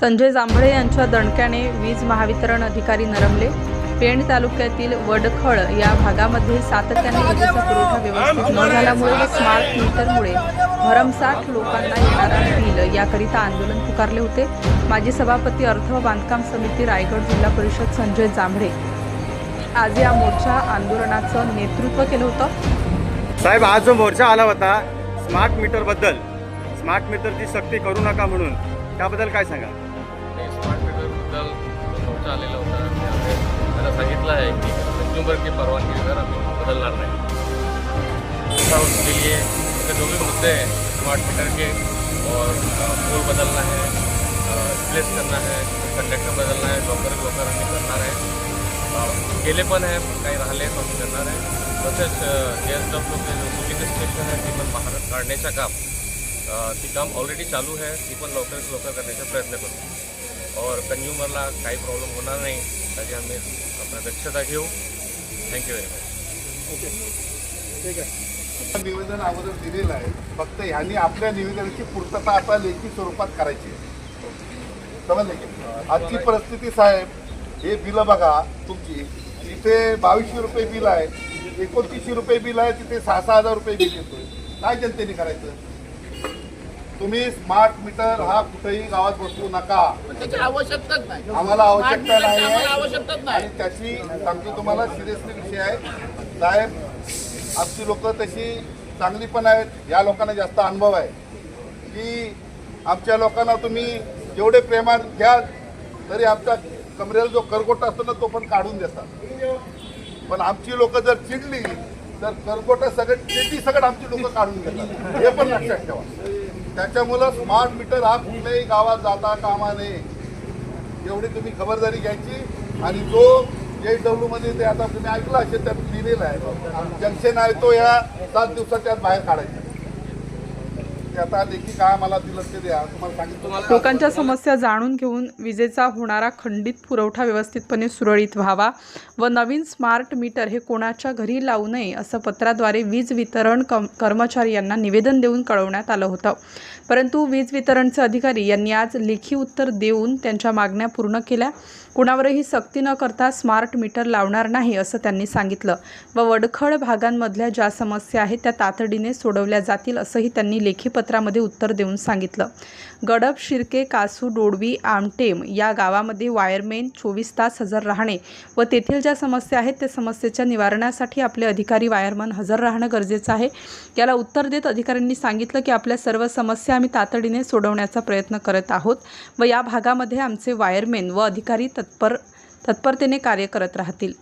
संजय जांभळे यांच्या दणक्याने वीज महावितरण अधिकारी नरमले. पेण तालुक्यातील वडखळ या भागामध्ये सातत्याने विजेचा पुरवठा व्यवस्थित न झाल्यामुळे व स्मार्ट मीटरमुळे भरमसाठ लोकांना येणारा बिल याकरिता आंदोलन पुकारले होते. माजी सभापती अर्थ व बांधकाम समिती रायगड जिल्हा परिषद संजय जांभळे. आज या मोर्चा आंदोलनाचं नेतृत्व केलं होतं. साहेब आज जो मोर्चा आला होता स्मार्ट मीटरबद्दल स्मार्ट मीटरची सक्ती करू नका म्हणून त्याबद्दल काय सांगा आहे की कंझ्युमर की परवानगीवर आम्ही बदलणार नाही. ऐसा उसके लिए उसके जो भी मुद्दे हैं स्मार्ट मीटर के और पोल बदलना है रिप्लेस करना है कंडक्टर बदलना है लवकर लवकर हमें करणार आहे अ, केले आहे काही राहिले पण आम्ही करणार आहे तसेच जे एस डब्ल्यूचे जो कुलिंग स्टेशन ती पण बाहेर काढण्याचं काम। अ, ती काम ऑलरेडी चालू आहे ती पण लवकरात लवकर करण्याचा प्रयत्न करू और कंझ्युमरला काही प्रॉब्लेम होणार नाही त्याची आम्ही आपण दक्षता घेऊ. थँक्यू व्हेरी मच निवेदन अगोदर दिलेलं आहे. फक्त ह्यांनी आपल्या निवेदनाची पूर्तता आता लेखी स्वरूपात करायची आहे. समजले की आजची परिस्थिती साहेब हे बिल बघा तुमची. इथे बावीसशे रुपये बिल आहे एकोणतीसशे रुपये बिल आहे तिथे सहा सहा हजार रुपये बिल येतोय. काय जनतेने करायचं? तुम्ही स्मार्ट मीटर हा कुठेही गावात बसवू नका. त्याची आवश्यकताच नाही. आम्हाला आवश्यकता नाही आम्हाला आवश्यकताच आहे नाही. आणि त्याची सांगतो तुम्हाला सिरियसली विषय आहे. साहेब आमची लोक तशी चांगली पण आहेत. या लोकांना जास्त अनुभव आहे. की आमच्या लोकांना तुम्ही जेवढे प्रेमात घ्याल तरी आमच्या कमरेला जो करगोटा असतो ना तो पण काढून देतात. पण आमची लोक जर चिडली तर करगोटा सगळं तेटी सगळं आमची लोक काढून घेतात हे पण लक्षात ठेवा. त्याच्यामुळं स्मार्ट मीटर हा कुठल्याही गावात जाता कामा नये. एवढी तुम्ही खबरदारी घ्यायची. आणि जो जे डब्ल्यू मध्ये ते आता तुम्ही ऐकलं असेल त्यात लिहिलेलं आहे. जंक्शन आहे तो या सात दिवसात त्यात बाहेर काढायचा. ते आता लेखी काय मला दिलं ते द्या. तुम्हाला सांगितलं लोकांच्या समस्या जाणून घेऊन विजेचा होणारा खंडित पुरवठा व्यवस्थितपणे सुरळीत व्हावा व नवीन स्मार्ट मीटर हे कोणाच्या घरी लावू नये असं पत्राद्वारे वीज वितरण कम कर्मचारी यांना निवेदन देऊन कळवण्यात आलं होतं. परंतु वीज वितरणचे अधिकारी यांनी आज लेखी उत्तर देऊन त्यांच्या मागण्या पूर्ण केल्या. कुणावरही सक्ती न करता स्मार्ट मीटर लावणार नाही असं त्यांनी सांगितलं व वडखळ भागांमधल्या ज्या समस्या आहेत त्या तातडीने सोडवल्या जातील असंही त्यांनी लेखी पत्रामध्ये उत्तर देऊन सांगितलं. गडब शिर्के कासू डोडवी आमटेम या गावामध्ये वायरमेन चोवीस तास हजर राहणे व तेथील ज्या समस्या आहेत त्या समस्येच्या निवारणासाठी आपले अधिकारी वायरमन हजर राहणं गरजेचं आहे. याला उत्तर देत अधिकाऱ्यांनी सांगितलं की आपल्या सर्व समस्या आम्ही तातडीने सोडवण्याचा प्रयत्न करत आहोत व या भागामध्ये आमचे वायरमेन व अधिकारी तत्पर तत्परतेने कार्य करत राहतील.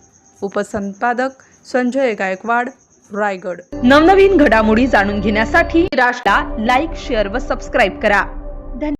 उपसंपादक संजय गायकवाड रायगड. नवनवीन घडामोडी जाणून घेण्यासाठी राष्ट्रा लाईक शेअर व सबस्क्राईब करा.